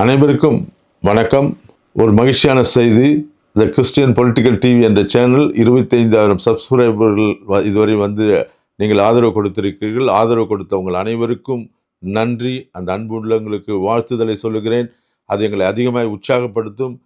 அனைவருக்கும் வணக்கம். ஒரு மகிழ்ச்சியான செய்தி. த கிறிஸ்டியன் பொலிட்டிக்கல் டிவி என்ற சேனல் இருபத்தைந்தாயிரம் சப்ஸ்கிரைபர்கள் வ- இதுவரை வந்து நீங்கள் ஆதரவு கொடுத்திருக்கிறீர்கள். ஆதரவு கொடுத்த உங்கள் அனைவருக்கும் நன்றி. அந்த அன்பு உள்ளவங்களுக்கு வாழ்த்துதலை சொல்லுகிறேன். அது எங்களை அதிகமாக உற்சாகப்படுத்தும்.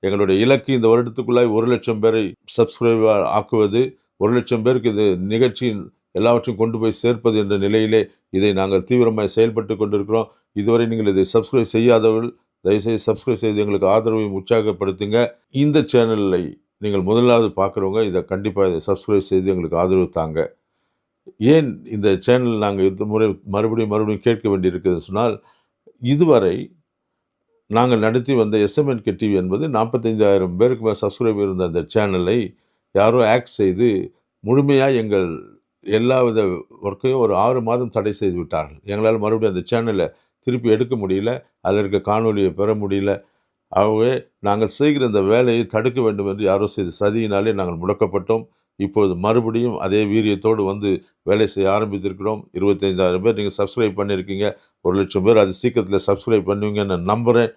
எங்களுடைய இலக்கு இந்த வருடத்துக்குள்ளாய் ஒரு லட்சம் பேரை சப்ஸ்கிரைபர் ஆக்குவது. ஒரு லட்சம் பேருக்கு இது நிகழ்ச்சியின் எல்லாவற்றையும் கொண்டு போய் சேர்ப்பது என்ற நிலையிலே இதை நாங்கள் தீவிரமாக செயல்பட்டு கொண்டிருக்கிறோம். இதுவரை நீங்கள் இதை சப்ஸ்கிரைப் செய்யாதவர்கள் தயவுசெய்து சப்ஸ்கிரைப் செய்து எங்களுக்கு ஆதரவையும் உற்சாகப்படுத்துங்க. இந்த சேனலை நீங்கள் முதலாவது பார்க்குறவங்க இதை கண்டிப்பாக இதை சப்ஸ்கிரைப் செய்து எங்களுக்கு ஆதரவு தாங்க. ஏன் இந்த சேனல் நாங்கள் இந்த முறை மறுபடியும் மறுபடியும் கேட்க வேண்டியிருக்குதுன்னு சொன்னால் இதுவரை நாங்கள் நடத்தி வந்த எஸ்எம்என்கே டிவி என்பது நாற்பத்தைந்தாயிரம் பேருக்கு மேலே சப்ஸ்கிரைப் இருந்த அந்த சேனலை யாரோ ஆக்ட் செய்து முழுமையாக எங்கள் எல்லா வித ஒர்க்கையும் ஒரு ஆறு மாதம் தடை செய்து விட்டார்கள். எங்களால் மறுபடியும் அந்த சேனலை திருப்பி எடுக்க முடியல அதில் இருக்க காணொலியை பெற முடியல. ஆகவே நாங்கள் செய்கிற இந்த வேலையை தடுக்க வேண்டும் என்று யாரோ செய்த சதியினாலே நாங்கள் முடக்கப்பட்டோம். இப்போது மறுபடியும் அதே வீரியத்தோடு வந்து வேலை செய்ய ஆரம்பித்திருக்கிறோம். இருபத்தைந்தாயிரம் பேர் நீங்கள் சப்ஸ்கிரைப் பண்ணியிருக்கீங்க. ஒரு லட்சம் பேர் அது சீக்கிரத்தில் சப்ஸ்கிரைப் பண்ணுவீங்கன்னு நான் நம்புகிறேன்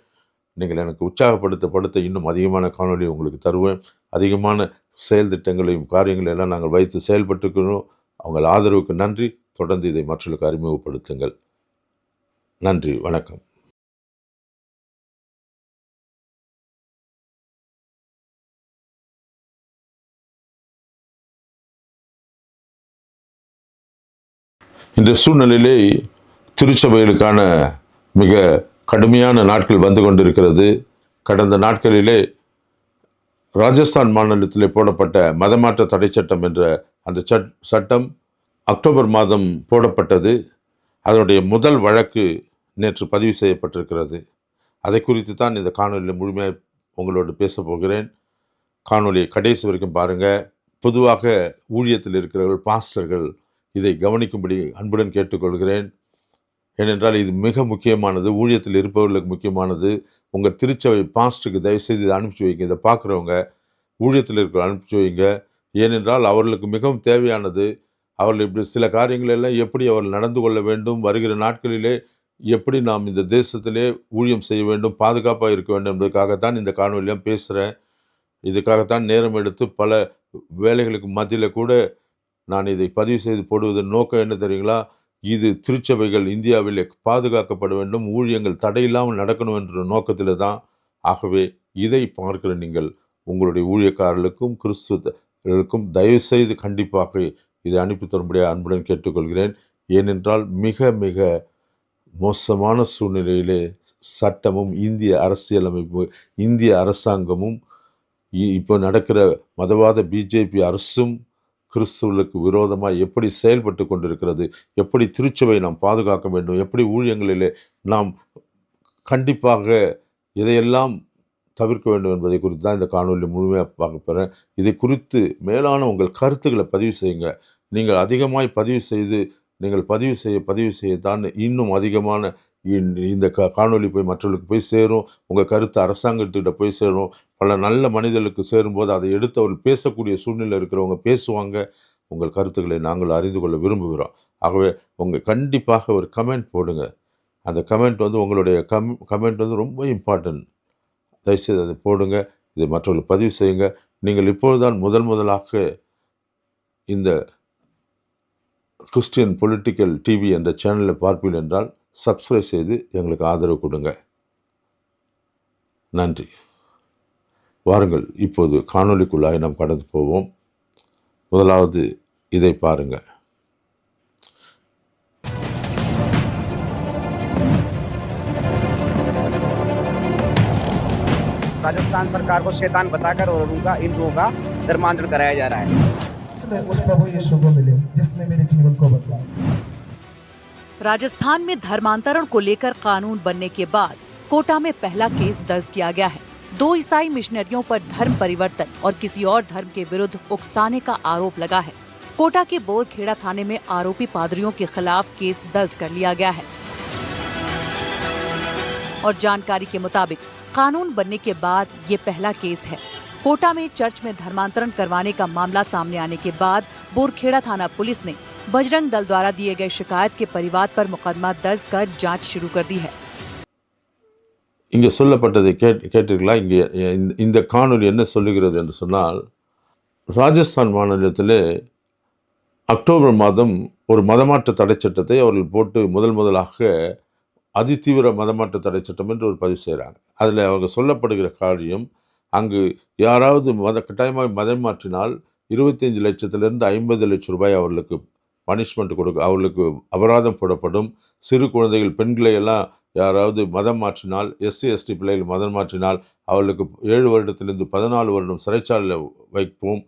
நீங்கள் எனக்கு உற்சாகப்படுத்த படுத்த இன்னும் அதிகமான காணொலியை உங்களுக்கு தருவேன். அதிகமான செயல் திட்டங்களையும் காரியங்களையும் எல்லாம் நாங்கள் வைத்து செயல்பட்டுக்கிறோம். உங்கள் ஆதரவுக்கு நன்றி. தொடர்ந்து இதை மற்றவர்களுக்கு அறிமுகப்படுத்துங்கள். நன்றி. வணக்கம். இந்த சூழ்நிலையிலே திருச்சபைகளுக்கான மிக கடுமையான நாட்கள் வந்து கொண்டிருக்கிறது. கடந்த நாட்களிலே ராஜஸ்தான் மாநிலத்திலே போடப்பட்ட மதமாற்ற தடை சட்டம் என்ற அந்த சட் சட்டம் அக்டோபர் மாதம் போடப்பட்டது. அதனுடைய முதல் வழக்கு நேற்று பதிவு செய்யப்பட்டிருக்கிறது. அதை குறித்து தான் இந்த காணொலியில் முழுமையாக உங்களோடு பேச போகிறேன். காணொலியை கடைசி வரைக்கும் பாருங்கள் பொதுவாக ஊழியத்தில் இருக்கிறவர்கள் பாஸ்டர்கள் இதை கவனிக்கும்படி அன்புடன் கேட்டுக்கொள்கிறேன். ஏனென்றால் இது மிக முக்கியமானது. ஊழியத்தில் இருப்பவர்களுக்கு முக்கியமானது. உங்கள் திருச்சபை பாஸ்டருக்கு தயவுசெய்து இதை அனுப்பிச்சி வைங்க. இதை பார்க்குறவங்க ஊழியத்தில் இருக்கிற அனுப்பிச்சி வைங்க. ஏனென்றால் அவர்களுக்கு மிகவும் தேவையானது. அவர்கள் இப்படி சில காரியங்களெல்லாம் எப்படி அவர்கள் நடந்து கொள்ள வேண்டும் வருகிற நாட்களிலே எப்படி நாம் இந்த தேசத்திலே ஊழியம் செய்ய வேண்டும் பாதுகாப்பாக இருக்க வேண்டும் என்பதற்காகத்தான் இந்த காணொலியாக பேசுகிறேன். இதுக்காகத்தான் நேரம் எடுத்து பல வேலைகளுக்கு மத்தியில் கூட நான் இதை பதிவு செய்து போடுவதன் நோக்கம் என்ன தெரியுங்களா? இது திருச்சபைகள் இந்தியாவில் பாதுகாக்கப்பட வேண்டும் ஊழியங்கள் தடையில்லாமல் நடக்கணும் என்ற நோக்கத்தில் தான். ஆகவே இதை பார்க்கிற நீங்கள் உங்களுடைய ஊழியக்காரர்களுக்கும் இருக்கும் தயவுசெய்து கண்டிப்பாக இதை அனுப்பி தரும்படியாக அன்புடன் கேட்டுக்கொள்கிறேன். ஏனென்றால் மிக மிக மோசமான சூழ்நிலையிலே சட்டமும் இந்திய அரசியலமைப்பு இந்திய அரசாங்கமும் இ- இப்போ நடக்கிற மதவாத பிஜேபி அரசும் கிறிஸ்துவர்களுக்கு விரோதமாக எப்படி செயல்பட்டு கொண்டிருக்கிறது எப்படி திருச்சபை நாம் பாதுகாக்க வேண்டும் எப்படி ஊழியங்களிலே நாம் கண்டிப்பாக இதையெல்லாம் தவிர்க்க வேண்டும் என்பதை குறித்து தான் இந்த காணொலி முழுமையாக பார்க்க போகிறேன் இதை குறித்து மேலான உங்கள் கருத்துக்களை பதிவு செய்யுங்க. நீங்கள் அதிகமாய் பதிவு செய்து நீங்கள் பதிவு செய்ய பதிவு செய்யத்தான் இன்னும் அதிகமான இந்த- இந்த காணொலி போய் மற்றவர்களுக்கு போய் சேரும். உங்கள் கருத்து அரசாங்கத்திட்ட போய் சேரும். பல நல்ல மனிதர்களுக்கு சேரும்போது அதை எடுத்து அவர்கள் பேசக்கூடிய சூழ்நிலை இருக்கிறவங்க பேசுவாங்க. உங்கள் கருத்துக்களை நாங்கள் அறிந்து கொள்ள விரும்புகிறோம். ஆகவே உங்கள் கண்டிப்பாக ஒரு கமெண்ட் போடுங்க. அந்த கமெண்ட் வந்து உங்களுடைய கம் கமெண்ட் வந்து ரொம்ப இம்பார்ட்டன்ட். தயவுசெய்து அதை போடுங்க இதை மற்றவர்கள் பதிவு செய்யுங்க. நீங்கள் இப்பொழுதுதான் முதல் முதலாக இந்த கிறிஸ்டியன் பொலிட்டிக்கல் டிவி என்ற சேனலை பார்ப்பீர்கள் என்றால் சப்ஸ்கிரைப் செய்து எங்களுக்கு ஆதரவு கொடுங்க. நன்றி. வாருங்கள் இப்போது காணொளிக்குள்ளாய் நாம் கடந்து போவோம். முதலாவது இதை பாருங்கள். राजस्थान सरकार को शैतान बताकर और उनका इन लोगों का धर्मांतरण कराया जा रहा है। उस प्रभु यीशु को मिले जिसने मेरे जीवन को बदला। राजस्थान में धर्मांतरण को लेकर कानून बनने के बाद कोटा में पहला केस दर्ज किया गया है। दो ईसाई मिशनरियों पर धर्म परिवर्तन और किसी और धर्म के विरुद्ध उकसाने का आरोप लगा है। कोटा के बोरखेड़ा थाने में आरोपी पादरियों के खिलाफ केस दर्ज कर लिया गया है। और जानकारी के मुताबिक कानून बनने के बाद ये पहला केस है कोटा में चर्च में धर्मांतरण करवाने का मामला सामने आने के बाद बोरखेड़ा थाना पुलिस ने बजरंग दल द्वारा दिए गए शिकायत के परिवाद पर मुकदमा दर्ज कर जांच शुरू कर दी है இங்கே சொல்லப்பட்டதை கேட் கேட்டீர்களா இங்கே இந்த- இந்த காணொளி என்ன சொல்லுகிறது என்று சொன்னால் ராஜஸ்தான் மாநிலத்திலே அக்டோபர் மாதம் ஒரு மதமாற்ற தடை சட்டத்தை அவர்கள் போட்டு முதல் முதலாக அதிதீவிர மதமாற்ற தடை சட்டம் என்று ஒரு பதிவு செய்கிறாங்க அதில் அவங்க சொல்லப்படுகிற காரியம் அங்கு யாராவது மத கட்டாயமாக மதம் மாற்றினால் இருபத்தஞ்சு லட்சத்திலிருந்து ஐம்பது லட்சம் ரூபாய் அவர்களுக்கு பனிஷ்மெண்ட் கொடுக்க அவர்களுக்கு அபராதம் போடப்படும். சிறு குழந்தைகள் பெண்களை எல்லாம் யாராவது மதம் மாற்றினால் எஸ்சி எஸ்டி பிள்ளைகள் மதம் மாற்றினால் அவர்களுக்கு ஏழு வருடத்திலிருந்து பதினாலு வருடம் சிறைச்சாலையில் வைப்போம்.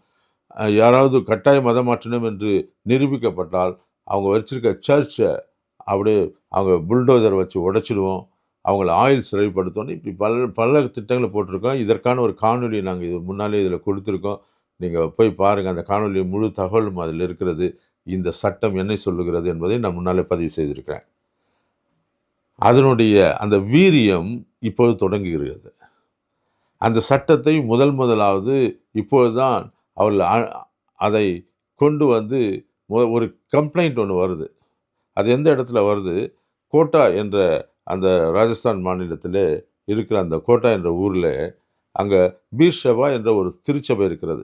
யாராவது கட்டாய மதம் மாற்றினோம் என்று நிரூபிக்கப்பட்டால் அவங்க வச்சிருக்க சர்ச்சை அப்படியே அவங்க புல்டோசர் வச்சு உடைச்சிடுவோம். அவங்கள ஆயில் சிறைப்படுத்தணும் இப்படி பல பல திட்டங்களை போட்டிருக்கோம். இதற்கான ஒரு காணொலியை நாங்கள் இது முன்னாலே இதில் கொடுத்துருக்கோம். நீங்கள் போய் பாருங்கள் அந்த காணொலி முழு தகவலும் அதில் இருக்கிறது. இந்த சட்டம் என்ன சொல்லுகிறது என்பதை நான் முன்னாலே பதிவு செய்திருக்கிறேன். அதனுடைய அந்த வீரியம் இப்போது தொடங்குகிறது. அந்த சட்டத்தை முதல் முதலாவது இப்போது தான் அவர்கள் அதை கொண்டு வந்து ஒரு கம்ப்ளைண்ட் ஒன்று வருது. அது எந்த இடத்துல வருது? கோட்டா என்ற அந்த ராஜஸ்தான் மாநிலத்தில் இருக்கிற அந்த கோட்டா என்ற ஊரில் அங்கே பீர்ஷபா என்ற ஒரு திருச்சபை இருக்கிறது.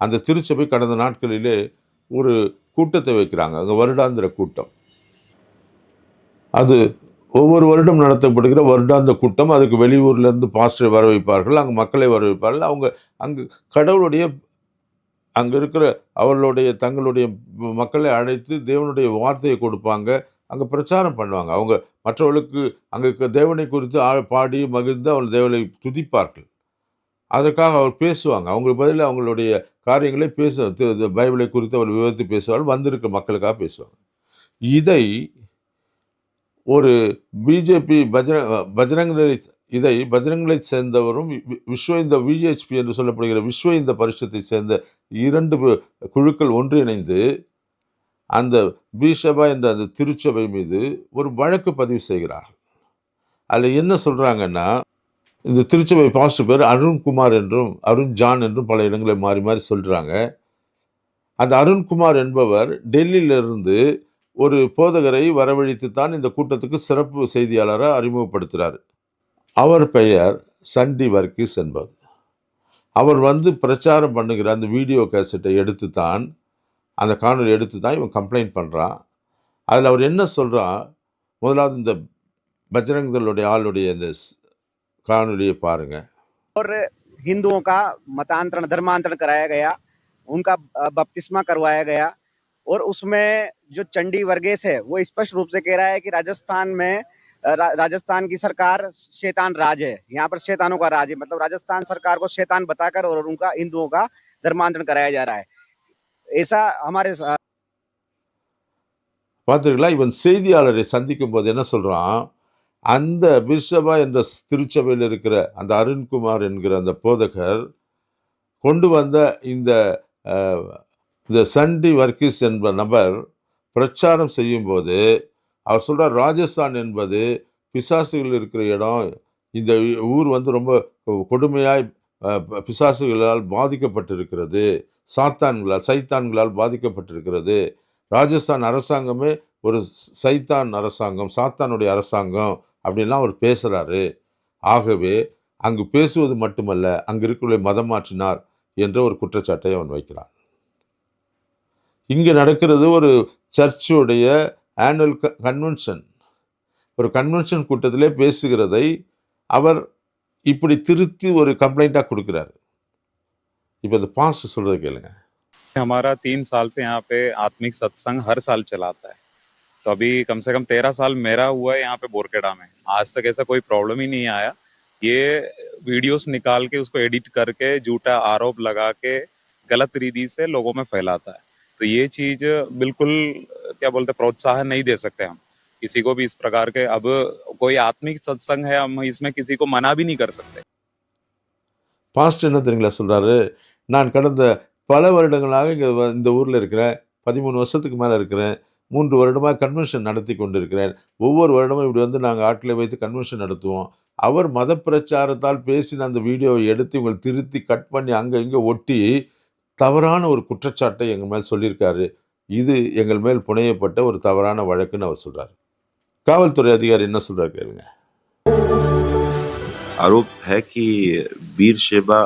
அந்த திருச்சபை கடந்த நாட்களிலே ஒரு கூட்டத்தை வைக்கிறாங்க. அங்கே வருடாந்திர கூட்டம். அது ஒவ்வொரு வருடம் நடத்தப்படுகிற வருடாந்த கூட்டம். அதுக்கு வெளியூர்லேருந்து பாஸ்டரை வர வைப்பார்கள் அங்கே மக்களை வர வைப்பார்கள் அவங்க அங்கு கடவுளுடைய அங்கே இருக்கிற அவர்களுடைய தங்களுடைய மக்களை அழைத்து தேவனுடைய வார்த்தையை கொடுப்பாங்க. அங்கே பிரச்சாரம் பண்ணுவாங்க. அவங்க மற்றவர்களுக்கு அங்கே இருக்க தேவனை குறித்து ஆ- பாடி மகிழ்ந்து அவர்கள் தேவனை துதிப்பார்கள். அதற்காக அவர் பேசுவாங்க. அவங்களுக்கு பதில் அவங்களுடைய காரியங்களை பேச பைபிளை குறித்து அவர் விவரித்து பேசுவார்கள் வந்திருக்க மக்களுக்காக பேசுவாங்க. இதை ஒரு பிஜேபி பஜ்ர பஜ்ரங்களை இதை பஜ்ரங்களை சேர்ந்தவரும் வி- விஸ்வ இந்த விஜிஹெச்பி என்று சொல்லப்படுகிற விஸ்வ இந்த பரிஷத்தை சேர்ந்த இரண்டு குழுக்கள் ஒன்றிணைந்து அந்த பிஷபா என்ற அந்த திருச்சபை மீது ஒரு வழக்கு பதிவு செய்கிறார்கள். அதில் என்ன சொல்கிறாங்கன்னா இந்த திருச்சபை பாஸ்டர் பேர் அருண்குமார் என்றும் அருண் ஜான் என்றும் பல இடங்களை மாறி மாறி சொல்கிறாங்க அந்த அருண்குமார் என்பவர் டெல்லியிலிருந்து ஒரு போதகரை வரவழைத்து தான் இந்த கூட்டத்துக்கு சிறப்பு செய்தியாளராக அறிமுகப்படுத்துகிறார் அவர் பெயர் சண்டி வர்க்கீஸ் என்பது அவர் வந்து பிரச்சாரம் பண்ணுகிற அந்த வீடியோ கேசட்டை எடுத்து தான் அந்த காணொலி எடுத்து தான் இவன் கம்ப்ளைண்ட் பண்ணுறான் அதில் அவர் என்ன சொல்கிறான் முதலாவது இந்த பஜ்ரங்கதளுடைய ஆளுடைய இந்த ஸ்- காணொலியை பாருங்கள் हिंदुओं का मतांतरण धर्मांतरण कराया गया उनका अ, बपतिस्मा करवाया गया और उसमें जो चंडी वर्गेश है वो स्पष्ट रूप से कह रहा है कि राजस्थान में अ, रा, राजस्थान की सरकार शैतान राज है यहाँ पर शैतानों का राज है मतलब राजस्थान सरकार को शैतान बताकर और उनका हिंदुओं का धर्मांतरण कराया जा रहा है ऐसा हमारे अ, பார்த்தீர்களா இவன் செய்தியாளரை சந்திக்கும் போது என்ன சொல்கிறான் அந்த பிர்ஷபா என்ற திருச்சபையில் இருக்கிற அந்த அருண்குமார் என்கிற அந்த போதகர் கொண்டு வந்த இந்த அஹ், இந்த சண்டி வர்க்கீஸ் என்ப நபர் பிரச்சாரம் செய்யும்போது அவர் சொல்கிறார் ராஜஸ்தான் என்பது பிசாசுகள் இருக்கிற இடம். இந்த ஊர் வந்து ரொம்ப கொடுமையாய் பிசாசுகளால் பாதிக்கப்பட்டிருக்கிறது. சாத்தான்களால் சைத்தான்களால் பாதிக்கப்பட்டிருக்கிறது. ராஜஸ்தான் அரசாங்கமே ஒரு சைத்தான் அரசாங்கம் சாத்தானுடைய அரசாங்கம் அப்படின்லாம் அவர் பேசுகிறாரு ஆகவே அங்கு பேசுவது மட்டுமல்ல அங்கு இருக்கிற மதம் மாற்றினார் என்ற ஒரு குற்றச்சாட்டை அவன் வைக்கிறான். இங்கே நடக்கிறது ஒரு சர்ச்சுடைய ஆனுவல் கன்வென்ஷன் ஒரு கன்வென்ஷன் கூட்டத்திலே பேசுகிறதை அவர் இப்படி திருத்தி ஒரு கம்ப்ளைண்ட்டாக கொடுக்குறாரு இப்போ இந்த பாஸ்ட் சொல்கிறத கேளுங்க हमारा तीन साल से यहाँ पे आत्मिक सत्संग हर साल चलाता है तो अभी कम से कम तेरह साल मेरा हुआ है यहाँ पे बोरखेड़ा में आज तक ऐसा कोई प्रॉब्लम ही नहीं आया ये वीडियोस निकाल के उसको एडिट करके झूठा आरोप लगा के गलत रीति से लोगों में फैलाता है तो ये चीज बिल्कुल क्या बोलते हैं, प्रोत्साहन नहीं दे सकते हम किसी को भी इस प्रकार के अब कोई आत्मिक सत्संग है हम इसमें किसी को मना भी नहीं कर सकते பாஸ்ட் என்ன தெரியுங்களா சொல்கிறாரு நான் கடந்த பல வருடங்களாக இங்கே இந்த ஊரில் இருக்கிறேன் பதிமூணு வருஷத்துக்கு மேலே இருக்கிறேன் மூன்று வருடமாக கன்வென்ஷன் நடத்தி கொண்டிருக்கிறேன் ஒவ்வொரு வருடமும் இப்படி வந்து நாங்கள் ஆட்களை வைத்து கன்வென்ஷன் நடத்துவோம் அவர் மத பிரச்சாரத்தால் பேசின அந்த வீடியோவை எடுத்து இவங்களை திருத்தி கட் பண்ணி அங்கே இங்கே ஒட்டி தவறான ஒரு குற்றச்சாட்டை எங்கள் மேல் சொல்லியிருக்காரு இது எங்கள் மேல் புனையப்பட்ட ஒரு தவறான வழக்குன்னு அவர் சொல்கிறார் காவல்துறை அதிகாரி என்ன சொல்கிறார் கேளுங்க आरोप है कि वीर शेबा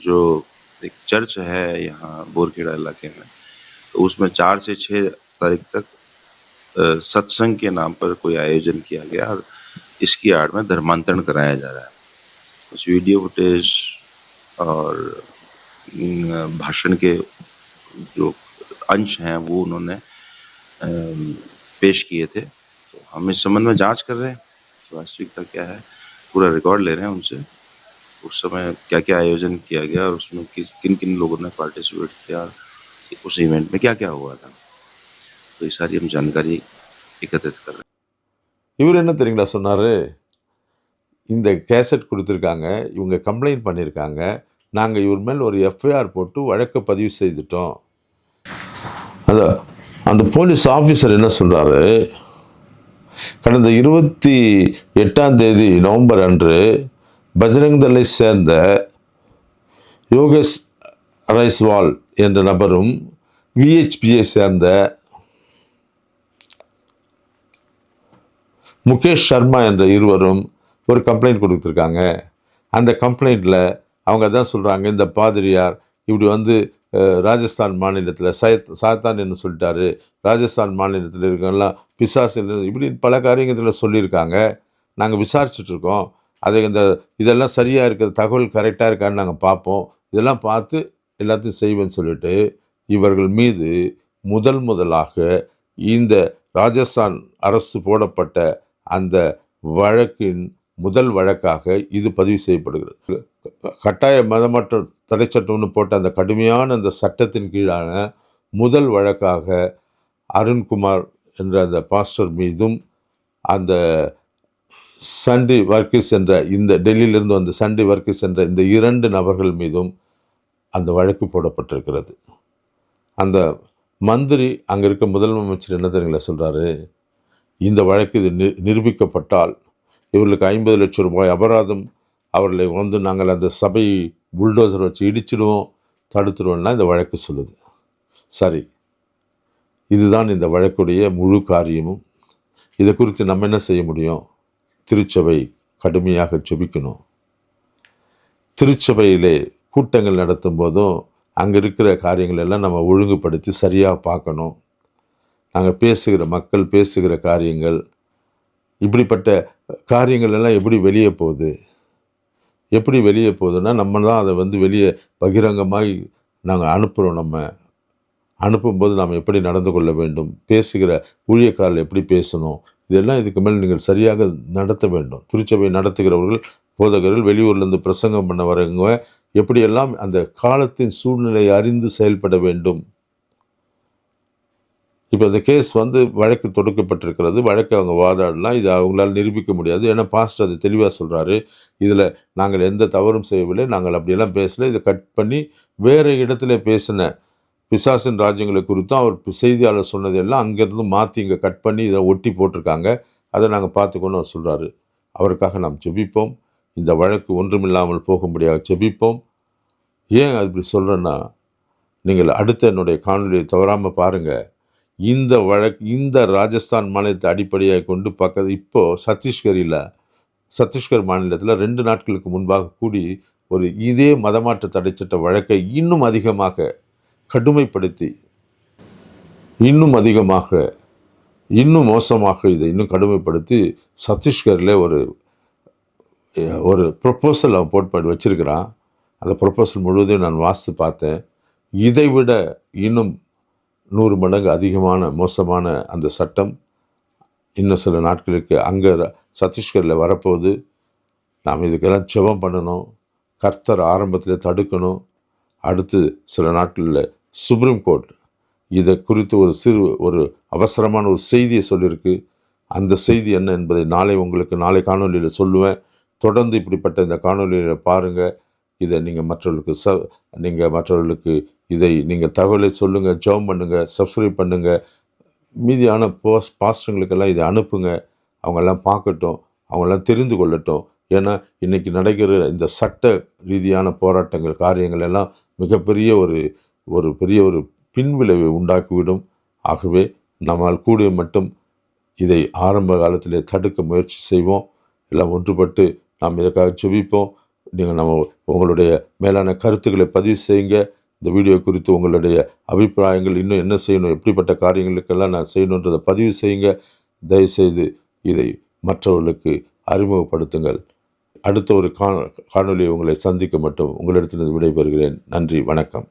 जो एक चर्च है यहाँ बोरखेड़ा इलाके में तो उसमें चार से छः तारीख तक अ, सत्संग के नाम पर कोई आयोजन किया गया और इसकी आड़ में धर्मांतरण कराया जा रहा है उस वीडियो फुटेज और अम, भाषण के जो अंश हैं वो उन्होंने अम, पेश किए थे तो हम इस संबंध में जांच कर रहे हैं वास्तविकता क्या है पूरा रिकॉर्ड ले रहे हैं उनसे उस समय क्या क्या आयोजन किया गया और उसमें किस किन किन लोगों ने पार्टिसिपेट किया और उस इवेंट में क्या क्या हुआ था तो ये सारी हम जानकारी एकत्रित कर रहे हैं இவர் என்ன தெரியுங்களா சொன்னார் இந்த கேசட் கொடுத்துருக்காங்க இவங்க கம்ப்ளைண்ட் பண்ணியிருக்காங்க நாங்கள் இவர் மேல் ஒரு எஃப்ஐஆர் போட்டு வழக்கு பதிவு செய்துட்டோம். அந்த அந்த போலீஸ் ஆஃபீஸர் என்ன சொல்கிறாரு கடந்த இருபத்தி எட்டாம் தேதி நவம்பர் அன்று பஜ்ரங் சேர்ந்த யோகேஷ் ரைஸ்வால் என்ற நபரும் விஹெச்பியை சேர்ந்த முகேஷ் சர்மா என்ற இருவரும் ஒரு கம்ப்ளைண்ட் கொடுத்துருக்காங்க. அந்த கம்ப்ளைண்ட்டில் அவங்க தான் சொல்கிறாங்க இந்த பாதிரியார் இப்படி வந்து ராஜஸ்தான் மாநிலத்தில் சயத் சாத்தான் என்று சொல்லிட்டாரு. ராஜஸ்தான் மாநிலத்தில் இருக்கவங்கலாம் பிசாசு இப்படி பல காரியத்தில் சொல்லியிருக்காங்க. நாங்கள் விசாரிச்சுட்ருக்கோம் அதை இந்த இதெல்லாம் சரியாக இருக்கிற தகவல் கரெக்டாக இருக்கான்னு நாங்கள் பார்ப்போம். இதெல்லாம் பார்த்து எல்லாத்தையும் செய்வேன்னு சொல்லிட்டு இவர்கள் மீது முதல் முதலாக இந்த ராஜஸ்தான் அரசு போடப்பட்ட அந்த வழக்கின் முதல் வழக்காக இது பதிவு செய்யப்படுகிறது. கட்டாய மதமற்ற தடை சட்டம்னு போட்ட அந்த கடுமையான அந்த சட்டத்தின் கீழான முதல் வழக்காக அருண்குமார் என்ற அந்த பாஸ்டர் மீதும் அந்த சண்டி வர்க்கீஸ் என்ற இந்த டெல்லியிலிருந்து வந்த சண்டி வர்க்கீஸ் என்ற இந்த இரண்டு நபர்கள் மீதும் அந்த வழக்கு போடப்பட்டிருக்கிறது. அந்த மந்திரி அங்கே இருக்க முதலமைச்சர் என்ன தெரியுங்களா சொல்கிறாரு இந்த வழக்கு இது நி நிரூபிக்கப்பட்டால் இவர்களுக்கு ஐம்பது லட்சம் ரூபாய் அபராதம். அவர்களை வந்து நாங்கள் அந்த சபை புல்டோசர் வச்சு இடிச்சிடுவோம் தடுத்துருவோம்னா இந்த வழக்கு சொல்லுது. சரி. இதுதான் இந்த வழக்குடைய முழு காரியமும். இதை குறித்து நம்ம என்ன செய்ய முடியும்? திருச்சபை கடுமையாக செபிக்கணும் திருச்சபையிலே கூட்டங்கள் நடத்தும் போதும் அங்கே இருக்கிற காரியங்கள் எல்லாம் நம்ம ஒழுங்குபடுத்தி சரியாக பார்க்கணும். நாங்கள் பேசுகிற மக்கள் பேசுகிற காரியங்கள் இப்படிப்பட்ட காரியங்கள் எல்லாம் எப்படி வெளியே போகுது? எப்படி வெளியே போகுதுன்னா நம்ம தான் அதை வந்து வெளியே பகிரங்கமாய் நாங்கள் அனுப்புகிறோம் நம்ம. அனுப்பும்போது நாம் எப்படி நடந்து கொள்ள வேண்டும்? பேசுகிற ஊழியக்காரர்கள் எப்படி பேசணும்? இதெல்லாம் இதுக்கு மேல் நீங்கள் சரியாக நடத்த வேண்டும். திருச்சபை நடத்துகிறவர்கள் போதகர்கள் வெளியூர்லேருந்து பிரசங்கம் பண்ண வரவங்க எப்படியெல்லாம் அந்த காலத்தின் சூழ்நிலையை அறிந்து செயல்பட வேண்டும்? இப்போ இந்த கேஸ் வந்து வழக்கு தொடுக்கப்பட்டிருக்கிறது. வழக்கு அவங்க வாதாடலாம். இது அவங்களால் நிரூபிக்க முடியாது. ஏன்னா பாஸ்டர் அது தெளிவாக சொல்கிறாரு இதில் நாங்கள் எந்த தவறும் செய்யவில்லை. நாங்கள் அப்படியெல்லாம் பேசலை. இதை கட் பண்ணி வேறு இடத்துல பேசின பிசாசின் ராஜ்யங்களை குறித்தும் அவர் செய்தியாளர் சொன்னதெல்லாம் அங்கேருந்து மாற்றி இங்கே கட் பண்ணி இதை ஒட்டி போட்டிருக்காங்க. அதை நாங்கள் பார்த்துக்கணும் அவர் சொல்கிறாரு அவருக்காக நாம் செபிப்போம் இந்த வழக்கு ஒன்றுமில்லாமல் போகும்படியாக செபிப்போம் ஏன் அப்படி இப்படி சொல்கிறேன்னா நீங்கள் அடுத்த என்னுடைய காணொலியை தவறாமல் பாருங்கள் இந்த வழக்கு இந்த ராஜஸ்தான் மாநிலத்தை அடிப்படையாக கொண்டு பக்கத்து இப்போது சத்தீஸ்கரில் சத்தீஸ்கர் மாநிலத்தில் ரெண்டு நாட்களுக்கு முன்பாக கூடி ஒரு இதே மதமாற்ற தடைச்சட்ட வழக்கை இன்னும் அதிகமாக கடுமைப்படுத்தி இன்னும் அதிகமாக இன்னும் மோசமாக இதை இன்னும் கடுமைப்படுத்தி சத்தீஸ்கரில் ஒரு ஒரு ப்ரொப்போசல் அவன் போட் பண்ணி வச்சிருக்கிறான். அந்த ப்ரொப்போசல் முழுவதையும் நான் வாசித்து பார்த்தேன். இதை விட இன்னும் நூறு மடங்கு அதிகமான மோசமான அந்த சட்டம் இன்னும் சில நாட்களுக்கு அங்கே சத்தீஸ்கரில் வரப்போகுது. நாம் இதுக்கெல்லாம் ஜெபம் பண்ணணும். கர்த்தர் ஆரம்பத்தில் தடுக்கணும். அடுத்து சில நாட்களில் சுப்ரீம் கோர்ட். இதை குறித்து ஒரு சிறு ஒரு அவசரமான ஒரு செய்தியை சொல்லியிருக்கு. அந்த செய்தி என்ன என்பதை நாளை உங்களுக்கு நாளை காணொலியில் சொல்லுவேன். தொடர்ந்து இப்படிப்பட்ட இந்த காணொலியில் பாருங்கள் இதை நீங்கள் மற்றவர்களுக்கு ச நீங்கள் மற்றவர்களுக்கு இதை நீங்கள் தகவலை சொல்லுங்கள் ஜெபம் பண்ணுங்கள் சப்ஸ்கிரைப் பண்ணுங்கள் மீதியான போஸ் பாஸ்டருங்களுக்கெல்லாம் இதை அனுப்புங்க. அவங்கெல்லாம் பார்க்கட்டும் அவங்கெல்லாம் தெரிந்து கொள்ளட்டும். ஏன்னா இன்றைக்கி நடக்கிற இந்த சட்ட ரீதியான போராட்டங்கள் காரியங்கள் எல்லாம் மிகப்பெரிய ஒரு ஒரு பெரிய ஒரு பின்விளைவை உண்டாக்கிவிடும். ஆகவே நம்மால் கூடிய மட்டும் இதை ஆரம்ப காலத்திலே தடுக்க முயற்சி செய்வோம். எல்லாம் ஒன்றுபட்டு நாம் இதற்காக செவிப்போம் நீங்கள் நம்ம உங்களுடைய மேலான கருத்துக்களை பதிவு செய்யுங்க. இந்த வீடியோ குறித்து உங்களுடைய அபிப்பிராயங்கள் இன்னும் என்ன செய்யணும் எப்படிப்பட்ட காரியங்களுக்கெல்லாம் நான் செய்யணுன்றதை பதிவு செய்யுங்க. தயவுசெய்து இதை மற்றவர்களுக்கு அறிமுகப்படுத்துங்கள். அடுத்த ஒரு காணொலியை உங்களை சந்திக்க மட்டும் உங்களிடத்திலிருந்து விடைபெறுகிறேன். நன்றி வணக்கம்.